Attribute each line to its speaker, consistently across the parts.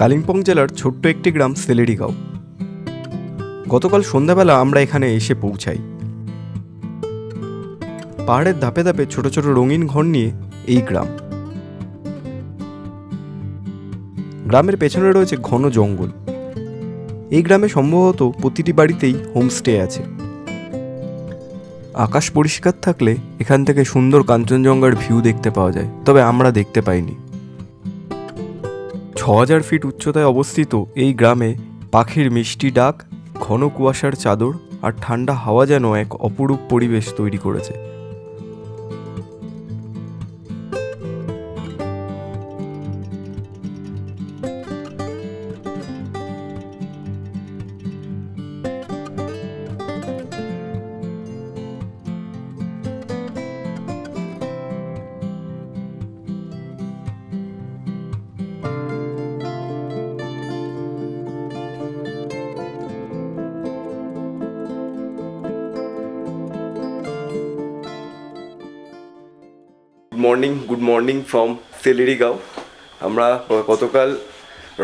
Speaker 1: কালিম্পং জেলার ছোট্ট একটি গ্রাম সেলেরিগাঁও। গতকাল সন্ধ্যাবেলা আমরা এখানে এসে পৌঁছাই। পাহাড়ের ধাপে ধাপে ছোট ছোট রঙিন ঘর নিয়ে এই গ্রাম। গ্রামের পেছনে রয়েছে ঘন জঙ্গল। এই গ্রামে সম্ভবত প্রতিটি বাড়িতেই হোমস্টে আছে। আকাশ পরিষ্কার থাকলে এখান থেকে সুন্দর কাঞ্চনজঙ্ঘার ভিউ দেখতে পাওয়া যায়, তবে আমরা দেখতে পাইনি। ছ হাজার ফিট উচ্চতায় অবস্থিত এই গ্রামে পাখির মিষ্টি ডাক, ঘন কুয়াশার চাদর আর ঠান্ডা হাওয়া যেন এক অপরূপ পরিবেশ তৈরি করেছে। ফ্রম সেলেরিগাঁও আমরা গতকাল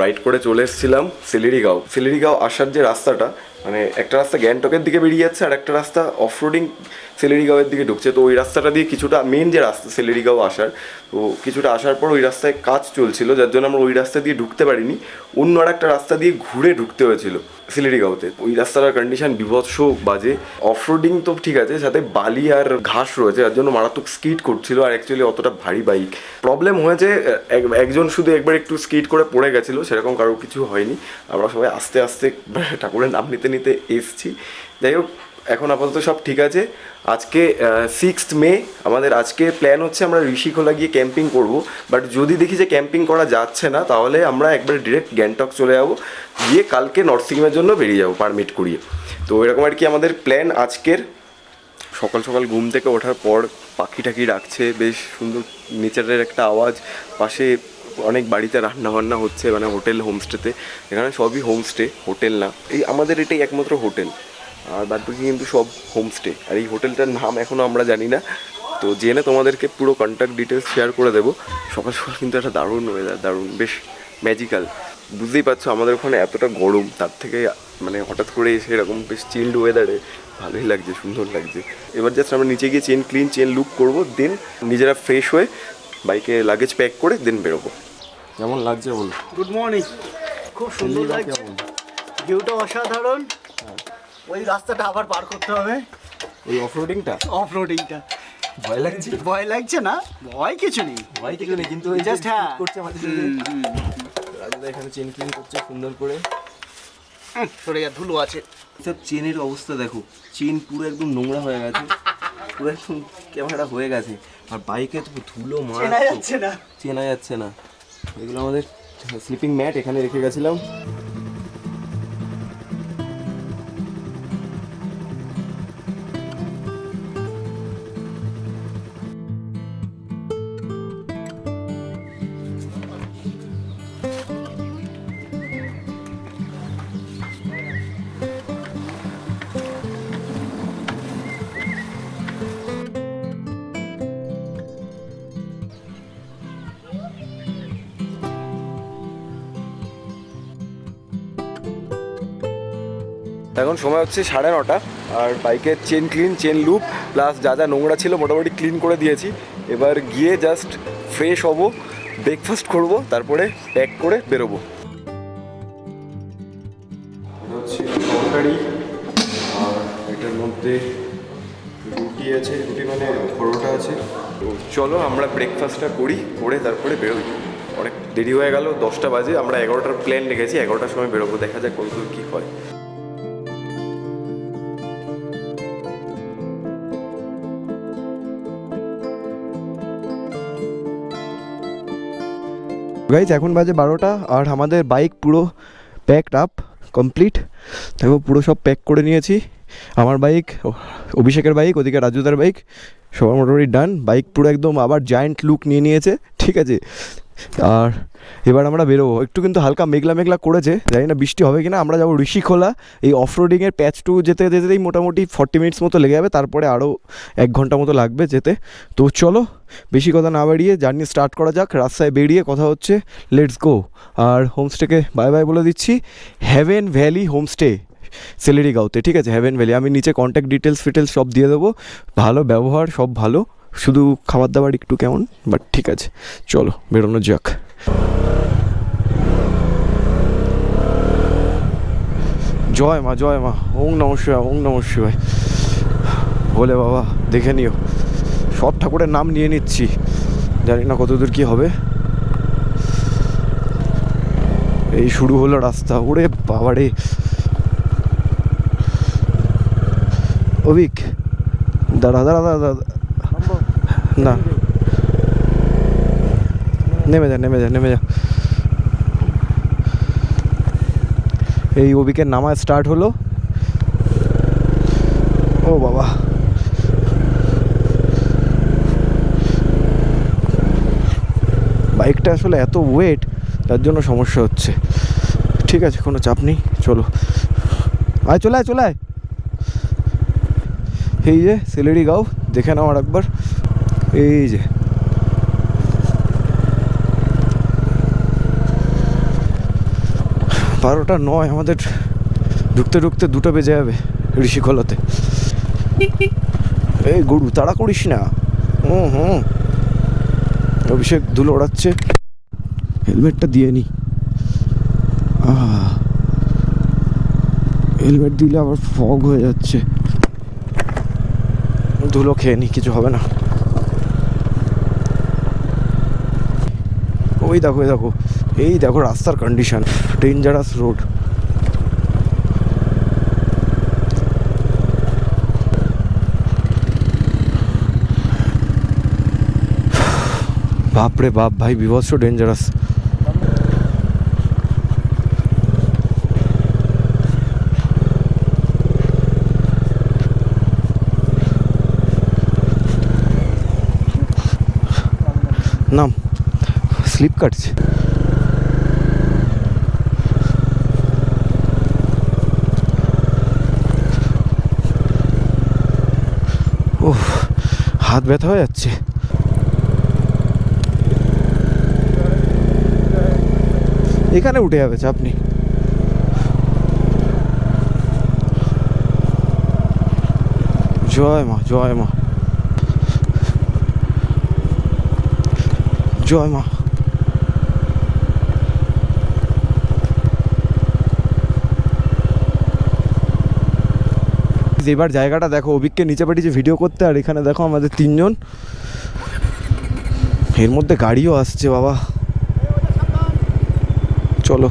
Speaker 1: রাইড করে চলে এসেছিলাম সেলেরিগাঁও সেলেরিগাঁও আসার যে রাস্তাটা মানে একটা রাস্তা গ্যাংটকের দিকে বেরিয়ে যাচ্ছে আর একটা রাস্তা অফরোডিং সেলেরিগাঁওয়ের দিকে ঢুকছে। তো ওই রাস্তাটা দিয়ে কিছুটা মেন যে রাস্তা সেলেরিগাঁও আসার, তো কিছুটা আসার পর ওই রাস্তায় কাজ চলছিল, যার জন্য আমরা ওই রাস্তা দিয়ে ঢুকতে পারিনি। অন্য আর একটা রাস্তা দিয়ে ঘুরে ঢুকতে হয়েছিল। সিলেরিগাঁওতে ওই রাস্তাটার কন্ডিশন বিভৎস বাজে। অফরোডিং তো ঠিক আছে, সাথে বালি আর ঘাস রয়েছে যার জন্য মারাত্মক স্কিট করছিল আর অ্যাকচুয়ালি অতটা ভারী বাইক প্রবলেম হয়েছে এক- একজন শুধু একবার একটু স্কিড করে পড়ে গেছিল, সেরকম কারও কিছু হয়নি। আমরা সবাই আস্তে আস্তে ঠাকুরের নাম নিতে নিতে এসছি। যাই হোক এখন আপাতত সব ঠিক আছে। আজকে সিক্সথ মে আমাদের আজকে প্ল্যান হচ্ছে আমরা ঋষিখোলা গিয়ে ক্যাম্পিং করব। বাট যদি দেখি যে ক্যাম্পিং করা যাচ্ছে না, তাহলে আমরা একবার ডিরেক্ট গ্যাংটক চলে যাব। গিয়ে কালকে নর্থ সিকিমের জন্য বেরিয়ে যাব পারমিট করিয়ে। তো এরকম আর কি আমাদের প্ল্যান আজকের। সকাল সকাল ঘুম থেকে ওঠার পর পাখি টাকি ডাকছে, বেশ সুন্দর নেচারের একটা আওয়াজ। পাশে অনেক বাড়িতে রান্না বান্না হচ্ছে মানে হোটেল হোমস্টেতে এখানে সবই হোমস্টে হোটেল না। এই আমাদের এটাই একমাত্র হোটেল। আর বাদ বাকি কিন্তু সব হোমস্টে। আর এই হোটেলটার নাম এখনও আমরা জানি না। তো জেনে তোমাদেরকে পুরো কন্ট্যাক্ট ডিটেলস শেয়ার করে দেবো। সকাল সকাল কিন্তু একটা দারুণ ওয়েদার দারুণ বেশ ম্যাজিক্যাল বুঝতেই পারছ আমাদের ওখানে এতটা গরম তার থেকে মানে হঠাৎ করে এসে এরকম বেশ চিল্ড ওয়েদারে ভালোই লাগছে সুন্দর লাগছে। এবার জাস্ট আমরা নিচে গিয়ে চেন ক্লিন চেন লুক করব দেন নিজেরা ফ্রেশ হয়ে বাইকে লাগেজ প্যাক করে দেন বেরোবো। কেমন লাগছে বলো?
Speaker 2: গুড মর্নিং খুব সুন্দর লাগছে। ভিউটা অসাধারণ। ওই রাস্তাটা আবার পার করতে হবে।
Speaker 1: ওই অফরোডিংটা
Speaker 2: অফ রোডিংটা
Speaker 1: ভয় লাগছে?
Speaker 2: ভয় লাগছে না? ভয় কিছু নেই।
Speaker 1: ভয় কিছু নেই কিন্তু
Speaker 2: জাস্ট হ্যাঁ।
Speaker 1: করছে আমাদের। রাজুদা এখানে চেন ক্লিন করছে সুন্দর করে।
Speaker 2: সরে যা ধুলো আছে।
Speaker 1: সব চেনের অবস্থা দেখো। চেন পুরো একদম নোংরা হয়ে গেছে। পুরো একদম একটা হয়ে গেছে। আর বাইকে তো ধুলো মার
Speaker 2: যাচ্ছে না।
Speaker 1: চেনা যাচ্ছে না। এগুলো আমাদের স্লিপিং ম্যাট এখানে রেখে গেছিলাম। এখন সময় হচ্ছে সাড়ে নটা আর বাইকের chain clean chain loop plus যা যা নোংরা ছিল মোটামুটি ক্লিন করে দিয়েছি। এবার গিয়ে জাস্ট ফ্রেশ হব ব্রেকফাস্ট করব তারপরে প্যাক করে বেরোবো। এটা হচ্ছে তরকারি আর এটার মধ্যে রুটি আছে রুটি মানে পরোটা আছে। তো চলো আমরা ব্রেকফাস্টটা করি করে তারপরে বেরোই। অনেক দেরি হয়ে গেল দশটা বাজে আমরা এগারোটার প্ল্যান রেখেছি এগারোটার সময় বেরোবো দেখা যাক কত কী হয়। গাইজ এখন বাজে বারোটা আর আমাদের বাইক পুরো প্যাকড আপ কমপ্লিট দেখো, পুরো সব প্যাক করে নিয়েছি। আমার বাইক অভিষেকের বাইক ওদিকে রাজুদার বাইক সবার মোটামুটি ডান বাইক পুরো একদম আবার জায়েন্ট লুক নিয়ে নিয়েছে, ঠিক আছে? আর এবার আমরা বেরোবো। একটু কিন্তু হালকা মেঘলা মেঘলা করেছে, জানি না বৃষ্টি হবে কিনা, আমরা যাব ঋষিখোলা। এই অফরোডিংয়ের প্যাচ টু যেতে যেতেই মোটামুটি ফর্টি মিনিটস মতো লেগে যাবে, তারপরে আরও এক ঘণ্টা মতো লাগবে যেতে। তো চলো, বেশি কথা না বাড়িয়ে জার্নি স্টার্ট করা যাক, রাস্তায় বেরিয়ে কথা হচ্ছে লেটস গো আর হোমস্টেকে বাই বাই বলে দিচ্ছি হ্যাভেন ভ্যালি হোমস্টে সেলেরি সেলেরিগাঁওতে ঠিক আছে হ্যাভেন ভ্যালি আমি নিচে কন্ট্যাক্ট ডিটেলস ফিটেলস সব দিয়ে দেবো, ভালো ব্যবহার, সব ভালো। শুধু খাবার দাবার একটু কেমন বাট ঠিক আছে। চলো, বেরোনো যাক। জয় মা জয় মা। ওং নম ওং নম শিবায়। বলে বাবা, দেখে নিও। সব ঠাকুরের নাম নিয়ে নিচ্ছি। জানি না কতদূর কি হবে। এই শুরু হলো রাস্তা। ওরে বাবারে। অভিক দাঁড়া দাঁড়া দাঁড়া। না। নেমে যা নেমে যা নেমে যা। এই অভিকের নামা স্টার্ট হলো। ও বাবা। বাইকটা আসলে এত ওয়েট তার জন্য সমস্যা হচ্ছে। ঠিক আছে, কোনো চাপ নেই, চলো। আয়, চলে আয় চলে আয়। এই যে সিলেরি গাঁও, দেখে নাও আর একবার এই যে। বারোটা নয়, আমাদের ঢুকতে ঢুকতে দুটো বেজে যাবে ঋষিকলাতে। এই গরু, তাড়া করিস না। হুম হুম। অভিষেক ধুলো ওড়াচ্ছে। হেলমেটটা দিয়ে নি। হেলমেট দিলে আবার ফগ হয়ে যাচ্ছে। ধুলো খেয়ে নি, কিছু হবে না। ওই দেখো ওই দেখো। এই দেখো রাস্তার কন্ডিশন ডেঞ্জারাস রোড বাপরে বাপ ভাই, বিভৎস ডেঞ্জারাস নাম। স্লিপ কাটছে। ওহ হাত ব্যথা হয়ে যাচ্ছে। এখানে উঠে যাবে চাপ নেই। জয় মা জয় মা। জয় মা। এবার জায়গাটা দেখো, অভিককে নিচে পাঠিয়েছে ভিডিও করতে, আর এখানে দেখো আমাদের তিনজন। এর মধ্যে গাড়িও আসছে, বাবা। চলো।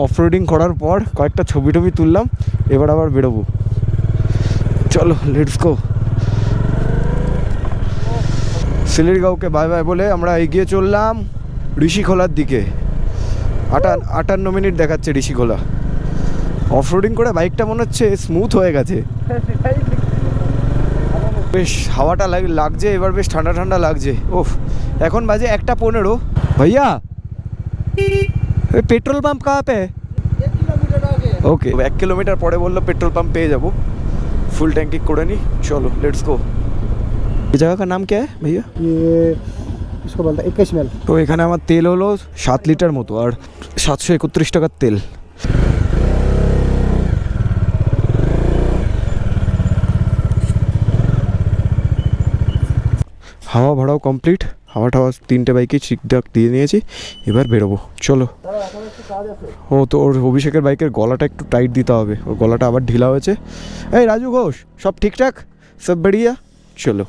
Speaker 1: অফরোডিং করার পর কয়েকটা ছবি টবি তুললাম, এবার আবার বেরোবো। চলো লেটস গো সিলেরগাঁওকে বাই বাই বলে আমরা এগিয়ে চললাম ঋষিখোলার দিকে। আটান, আটান্ন মিনিট দেখাচ্ছে ঋষিখোলা। অফরোডিং করে বাইকটা মনে হচ্ছে স্মুথ হয়ে গেছে। বেশ, হাওয়াটা লাগ- লাগছে, এবার বেশ ঠান্ডা ঠান্ডা লাগছে। ওফ এখন বাজে একটা পনেরো। ভাইয়া! পেট্রোল পাম্প কাহা পে ওকে এক কিলোমিটার পরে বললো পেট্রোল পাম্প পেয়ে যাবো ফুল ট্যাঙ্কি করে নি চলো লেটস গো এই জায়গা का নাম क्या है भैया
Speaker 3: ये इसको बोलते हैं इक्कीस मेल
Speaker 1: তো এখানে আমার তেল হলো সাত লিটার মতো আর সাতশো একত্রিশ টাকার তেল হাওয়া ভাড়াও কমপ্লিট হাওয়া টাওয়া তিনটে বাইকে ঠিকঠাক দিয়ে নিয়েছি, এবার বেরোবো। চলো। ও, তো ওর অভিষেকের বাইকের গলাটা একটু টাইট দিতে হবে। ওর গলাটা আবার ঢিলা হয়েছে। এই রাজু ঘোষ, সব ঠিকঠাক? সব বেরিয়া চলো।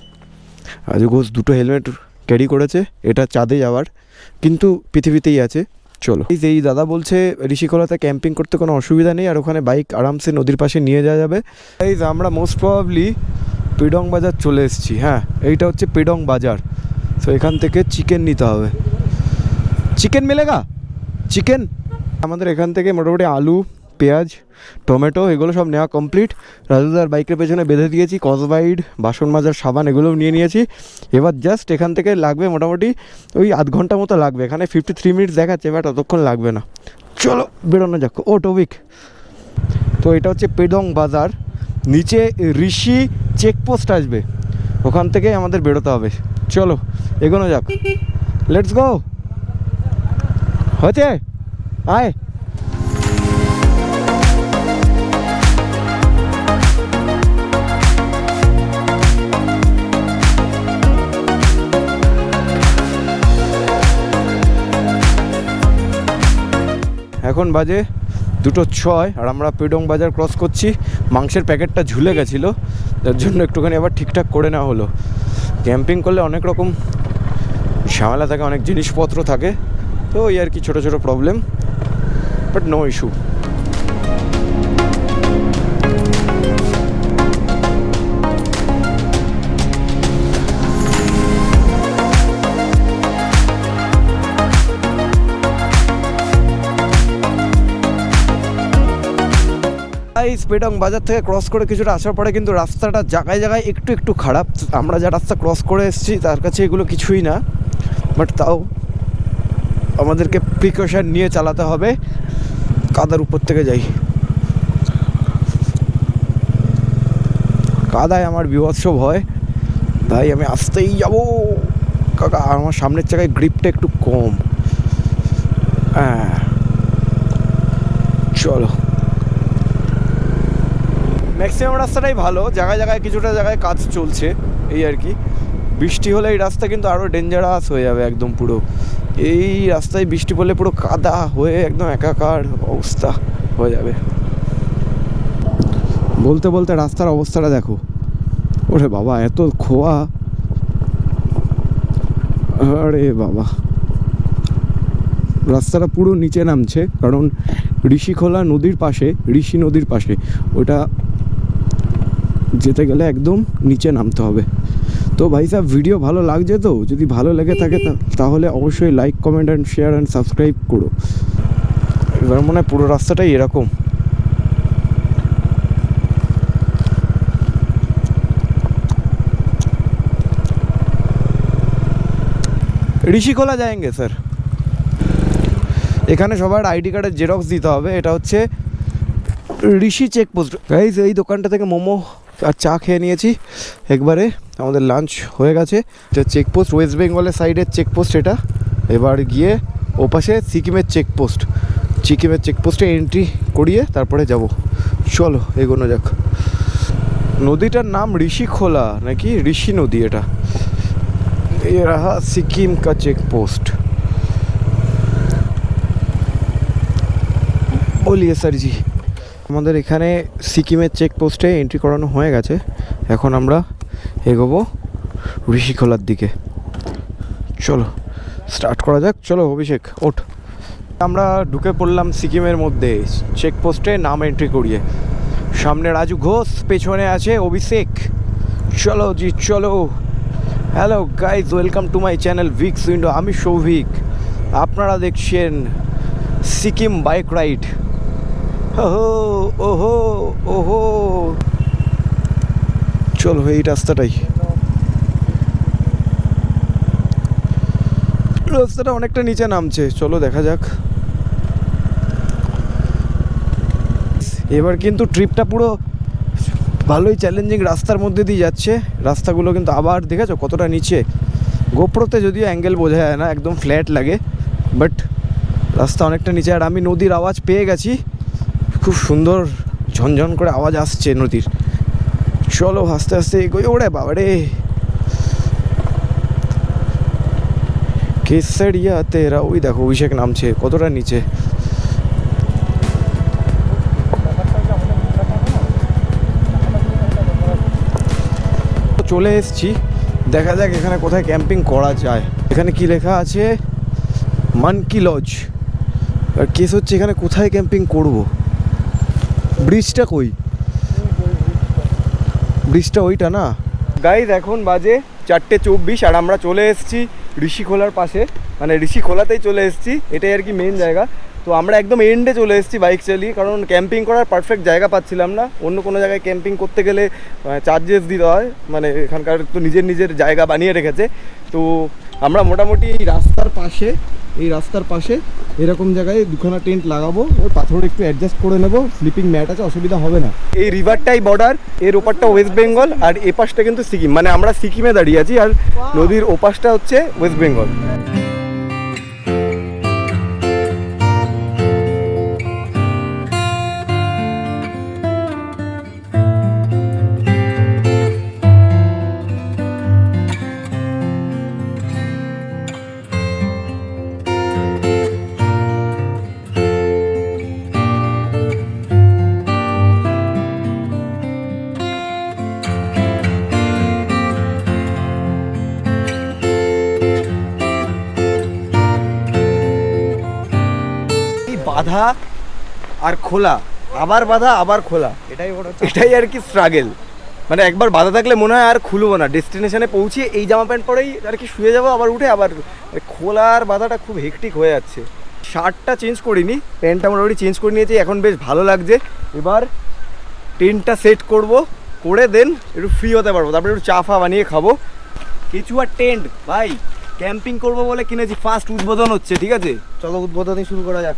Speaker 1: রাজু ঘোষ দুটো হেলমেট ক্যারি করেছে, এটা চাঁদে যাওয়ার, কিন্তু পৃথিবীতেই আছে। চলো। এই দাদা বলছে, ঋষিকলাতে ক্যাম্পিং করতে কোনো অসুবিধা নেই, আর ওখানে বাইক আরামসে নদীর পাশে নিয়ে যাওয়া যাবে। এই আমরা মোস্ট প্রবাবলি পিডং বাজার চলে এসেছি হ্যাঁ। এইটা হচ্ছে পিডং বাজার। তো এখান থেকে চিকেন নিতে হবে। চিকেন মিলেগা? চিকেন আমাদের এখান থেকে মোটামুটি আলু, পেঁয়াজ, টমেটো, এগুলো সব নেওয়া কমপ্লিট রাজুদার বাইকের পেছনে বেঁধে দিয়েছি কসবাইড বাসন মাজার, সাবান, এগুলোও নিয়ে নিয়েছি। এবার জাস্ট এখান থেকে লাগবে মোটামুটি ওই আধ ঘণ্টা মতো লাগবে। এখানে ফিফটি থ্রি মিনিটস দেখাচ্ছে বাট অতক্ষণ লাগবে না। চলো, বেরোনো যাক ও টবিক তো এটা হচ্ছে পেডং বাজার। নিচে ঋষি চেকপোস্ট আসবে। ওখান থেকে আমাদের বেরোতে হবে। চলো, এগোনো যাক। লেটস গো হয়েছে? আয়। এখন বাজে দুটো ছয়, আর আমরা পেডং বাজার ক্রস করছি। মাংসের প্যাকেটটা ঝুলে গেছিল যার জন্য একটুখানি আবার ঠিকঠাক করে নেওয়া হলো। ক্যাম্পিং করলে অনেক রকম ঝামেলা থাকে, অনেক জিনিসপত্র থাকে। তো ওই আর কি ছোটো ছোটো প্রবলেম বাট নো ইস্যু এই স্পেডং বাজার থেকে ক্রস করে কিছুটা আসার পরে কিন্তু রাস্তাটা জায়গায় জায়গায় একটু একটু খারাপ। আমরা যা রাস্তা ক্রস করে এসেছি, তার কাছে এগুলো কিছুই না। বাট তাও আমাদেরকে প্রিকশন নিয়ে চালাতে হবে। কাদার উপর থেকে যাই। কাদায় আমার বিভৎস ভয়। তাই আমি আসতেই যাব। কাকা, আমার সামনের জায়গায় গ্রিপটা একটু কম। হ্যাঁ। চলো। ম্যাক্সিমাম রাস্তাটাই ভালো, জায়গায় জায়গায় কিছুটা জায়গায় কাজ চলছে, এই আর কি। বৃষ্টি হলে এই রাস্তা কিন্তু আরও ডেঞ্জারাস হয়ে যাবে একদম পুরো। এই রাস্তায় বৃষ্টি পড়লে পুরো কাদা হয়ে একদম একাকার অবস্থা হয়ে যাবে। বলতে বলতে রাস্তার অবস্থাটা দেখো। ওরে বাবা, এত খোয়া। আরে বাবা। রাস্তাটা পুরো নিচে নামছে, কারণ ঋষিখোলা নদীর পাশে, ঋষি নদীর পাশে, ওটা যেতে গেলে একদম নিচে নামতে হবে। তো ভাই সাহেব ভিডিও ভালো লাগছে তো? যদি ভালো লেগে থাকে তাহলে অবশ্যই like comment and share and subscribe করো। এবার মনে হয় পুরো রাস্তাটাই এরকম। ঋষিকোলা যায়েঙ্গে স্যার এখানে সবার আইডি কার্ডের জেরক্স দিতে হবে। এটা হচ্ছে ঋষি চেকপোস্ট গাইজ এই দোকানটা থেকে মোমো আর চা খেয়ে নিয়েছি একবারে আমাদের লাঞ্চ হয়ে গেছে এটা চেকপোস্ট ওয়েস্ট বেঙ্গলের সাইডের চেকপোস্ট এটা এবার গিয়ে ওপাশে সিকিমের চেকপোস্ট সিকিমের চেকপোস্টে এন্ট্রি করিয়ে তারপরে যাব চলো এগোনো যাক নদীটার নাম ঋষিখোলা নাকি ঋষি নদী এটা ये रहा सिक्किम का चेक पोस्ट বলিয়ে স্যারজি আমাদের এখানে সিকিমের চেক পোস্টে এন্ট্রি করানো হয়ে গেছে। এখন আমরা এগোবো ঋষিখোলার দিকে। চলো স্টার্ট করা যাক। চলো, অভিষেক, ওঠ। আমরা ঢুকে পড়লাম সিকিমের মধ্যে চেক পোস্টে নাম এন্ট্রি করিয়ে। সামনে রাজু ঘোষ, পেছনে আছে অভিষেক। চলো জি, চলো। Hello guys welcome to my channel Vix Window আমি সৌভিক। আপনারা দেখছেন সিকিম বাইক রাইড ওহো ওহো ওহো। চলো, এই রাস্তাটাই। রাস্তাটা অনেকটা নিচে নামছে। চলো, দেখা যাক। এবার কিন্তু ট্রিপটা পুরো ভালোই চ্যালেঞ্জিং রাস্তার মধ্যে দিয়ে যাচ্ছে। রাস্তাগুলো কিন্তু আবার দেখেছ কতটা নিচে? গোপ্রোতে যদিও অ্যাঙ্গেল বোঝা যায় না, একদম ফ্ল্যাট লাগে। বাট রাস্তা অনেকটা নিচে। আর আমি নদীর আওয়াজ পেয়ে গেছি। খুব সুন্দর ঝনঝন করে আওয়াজ আসছে নদীর। চলো আস্তে আস্তে এগোই, ওরে বাবা রে কেসরিয়া তেরা ওই দেখো অভিষেক নামছে, কতটা নিচে। চলে এসেছি, দেখা যাক এখানে কোথায় ক্যাম্পিং করা যায়। এখানে কি লেখা আছে? Monkey lodge. আর কেস হচ্ছে এখানে কোথায় ক্যাম্পিং করব? ব্রিজটা কই? ব্রিজটা ওইটা না? গাইজ এখন বাজে চারটে চব্বিশ আর আমরা চলে এসেছি ঋষিখোলার পাশে। মানে ঋষিখোলাতেই চলে এসেছি, এটাই আর কি মেন জায়গা। তো আমরা একদম এন্ডে চলে এসেছি বাইক চালিয়ে, কারণ ক্যাম্পিং করার পারফেক্ট জায়গা পাচ্ছিলাম না। অন্য কোনো জায়গায় ক্যাম্পিং করতে গেলে চার্জেস দিতে হয়। মানে এখানকার তো নিজের নিজের জায়গা বানিয়ে রেখেছে। তো আমরা মোটামুটি এই রাস্তার পাশে এই রাস্তার পাশে এরকম জায়গায় দুখানা টেন্ট লাগাবো ওই পাথর একটু অ্যাডজাস্ট করে নেব স্লিপিং ম্যাট আছে অসুবিধা হবে না। এই রিভারটাই বর্ডার এর ওপারটা ওয়েস্ট বেঙ্গল আর এপাশটা পাশটা কিন্তু সিকিম মানে আমরা সিকিমে দাঁড়িয়ে আছি আর নদীর ওপাশটা হচ্ছে ওয়েস্ট বেঙ্গল আর খোলা। আবার বাধা আবার খোলা।
Speaker 3: এটাই ওটা
Speaker 1: এটাই আর কি স্ট্রাগেল মানে একবার বাধা থাকলে মনে হয় আর খুলবো না। ডেস্টিনেশনে পৌঁছে এই জামা প্যান্ট পরেই আর কি শুয়ে যাব আবার উঠে আবার মানে খোলার বাধাটা খুব হেকটিক হয়ে যাচ্ছে। শার্টটা চেঞ্জ করিনি প্যান্টটা মোটামুটি চেঞ্জ করে নিয়েছি এখন বেশ ভালো লাগছে। এবার টেন্টটা সেট করব করে দেন একটু ফ্রি হতে পারব। তারপরে একটু চা ফা বানিয়ে খাব। কেচুয়ার টেন্ট ভাই। ক্যাম্পিং করব বলে কিনেছি। ফার্স্ট উদ্বোধন হচ্ছে ঠিক আছে? চলো উদ্বোধনই শুরু করা যাক।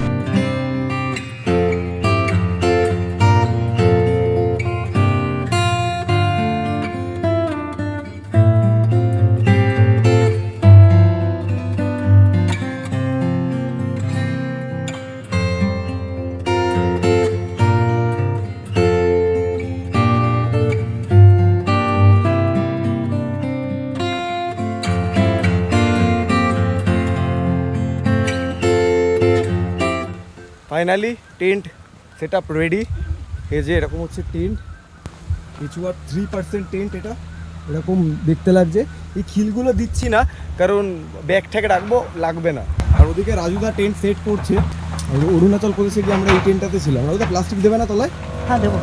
Speaker 1: Finally tent set up ready. এই যে এরকম হচ্ছে টেন্ট। কিছু আর থ্রি পার্সেন্ট টেন্ট এটা। এরকম দেখতে লাগছে। এই খিলগুলো দিচ্ছি না, কারণ ব্যাগ ঠ্যাগ রাখব, লাগবে না। আর ওদিকে রাজুদা টেন্ট সেট করছে। অরুণাচল প্রদেশে গিয়ে আমরা এই টেন্টটাতে ছিলাম। রাজুদা প্লাস্টিক দেবে না তলায়?
Speaker 2: হ্যাঁ দেবো।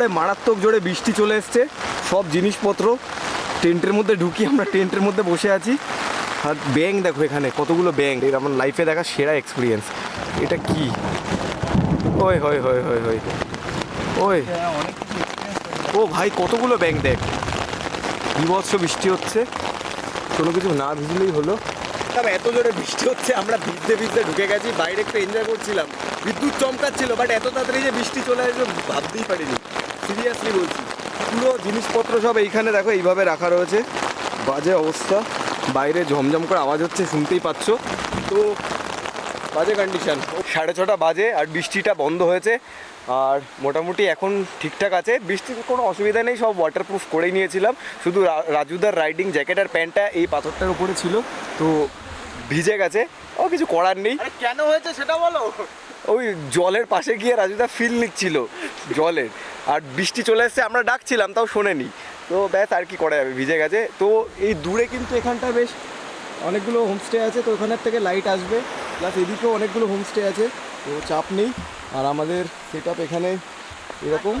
Speaker 1: করে মারাত্মক জোরে বৃষ্টি চলে এসছে। সব জিনিসপত্র টেন্টের মধ্যে ঢুকি আমরা টেন্টের মধ্যে বসে আছি। আর ব্যাং দেখো এখানে, কতগুলো ব্যাং এটা আমার লাইফে দেখা সেরা এক্সপিরিয়েন্স এটা কি? ওই হয় হয় হয় হয় ওই। ও ভাই, কতগুলো ব্যাং দেখ। বিভৎস বৃষ্টি হচ্ছে। কোনো কিছু না ভিজলেই হলো। তবে এত জোরে বৃষ্টি হচ্ছে, আমরা ভিজতে ভিজতে ঢুকে গেছি, বাইরে একটু এনজয় করছিলাম। বিদ্যুৎ চমকাচ্ছিল বাট এত তাড়াতাড়ি যে বৃষ্টি চলে আসবে, ভাবতেই পারিনি। সিরিয়াসলি বলছি পুরো জিনিসপত্র সব এইখানে দেখো এইভাবে রাখা রয়েছে। বাজে অবস্থা বাইরে ঝমঝম করে আওয়াজ হচ্ছে শুনতেই পাচ্ছ। তো বাজে কন্ডিশন সাড়ে ছটা বাজে আর বৃষ্টিটা বন্ধ হয়েছে। আর মোটামুটি এখন ঠিকঠাক আছে। বৃষ্টির কোনো অসুবিধা নেই সব ওয়াটারপ্রুফ করেই নিয়েছিলাম। শুধু রাজুদার রাইডিং জ্যাকেট আর প্যান্টটা এই পাথরটার উপরে ছিল। তো ভিজে গেছে। ও কিছু করার নেই।
Speaker 2: কেন হয়েছে সেটা বলো?
Speaker 1: ওই জলের পাশে গিয়ে রাজুদা ফিল নিচ্ছিল। জলের। আর বৃষ্টি চলে এসছে, আমরা ডাকছিলাম, তাও শোনেনি। তো ব্যাস, আর কি করা যাবে? ভিজে গেছে। তো এই দূরে কিন্তু এখানটা বেশ অনেকগুলো হোমস্টে আছে, তো ওখানের থেকে লাইট আসবে। প্লাস এদিকেও অনেকগুলো হোমস্টে আছে, তো চাপ নেই। আর আমাদের সেট আপ এখানে এরকম।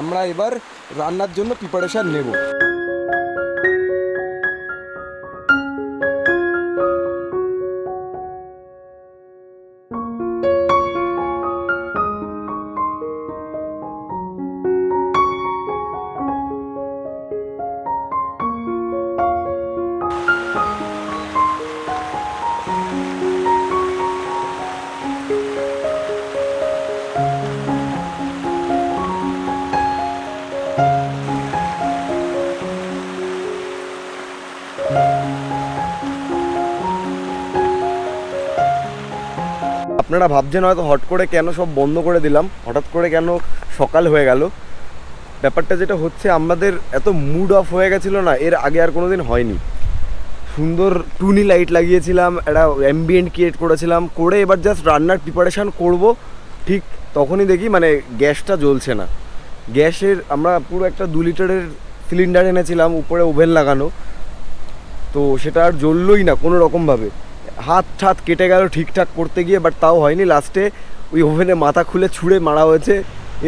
Speaker 1: আমরা এবার রান্নার জন্য প্রিপারেশান নেব। আপনারা ভাবছেন হয়তো হট করে কেন সব বন্ধ করে দিলাম, হঠাৎ করে কেন সকাল হয়ে গেল? ব্যাপারটা যেটা হচ্ছে, আমাদের এত মুড অফ হয়ে গেছিল না, এর আগে আর কোনো দিন হয়নি। সুন্দর টুনি লাইট লাগিয়েছিলাম, একটা অ্যাম্বিয়েন্ট ক্রিয়েট করেছিলাম, করে এবার জাস্ট রান্নার প্রিপারেশান করব, ঠিক তখনই দেখি মানে গ্যাসটা জ্বলছে না। গ্যাসের আমরা পুরো একটা দু লিটারের সিলিন্ডার এনেছিলাম, উপরে ওভেন লাগানো, তো সেটা আর জ্বললোই না কোনো রকমভাবে হাত ঠাত কেটে গেল ঠিকঠাক করতে গিয়ে বাট তাও হয়নি লাস্টে ওই ওভেনে মাথা খুলে ছুঁড়ে মারা হয়েছে।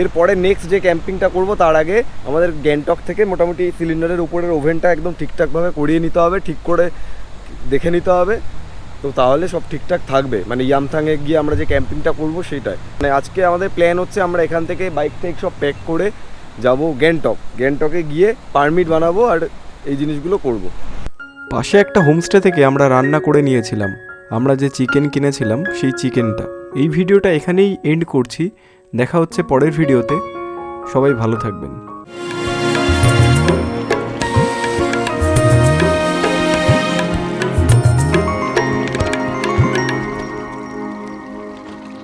Speaker 1: এরপরে নেক্সট যে ক্যাম্পিংটা করব, তার আগে আমাদের গ্যাংটক থেকে মোটামুটি সিলিন্ডারের উপরের ওভেনটা একদম ঠিকঠাকভাবে করিয়ে নিতে হবে, ঠিক করে দেখে নিতে হবে। তো তাহলে সব ঠিকঠাক থাকবে। মানে ইয়ামথাংয়ে গিয়ে আমরা যে ক্যাম্পিংটা করব, সেইটাই। মানে আজকে আমাদের প্ল্যান হচ্ছে আমরা এখান থেকে বাইক থেকে সব প্যাক করে যাব গ্যাংটক। গ্যাংটকে গিয়ে পারমিট বানাবো আর এই জিনিসগুলো করব।
Speaker 4: পাশে একটা হোমস্টে থেকে আমরা রান্না করে নিয়েছিলাম। আমরা যে চিকেন কিনেছিলাম, সেই চিকেনটা। এই ভিডিওটা এখানেই এন্ড করছি। দেখা হচ্ছে পরের ভিডিওতে। সবাই ভালো থাকবেন।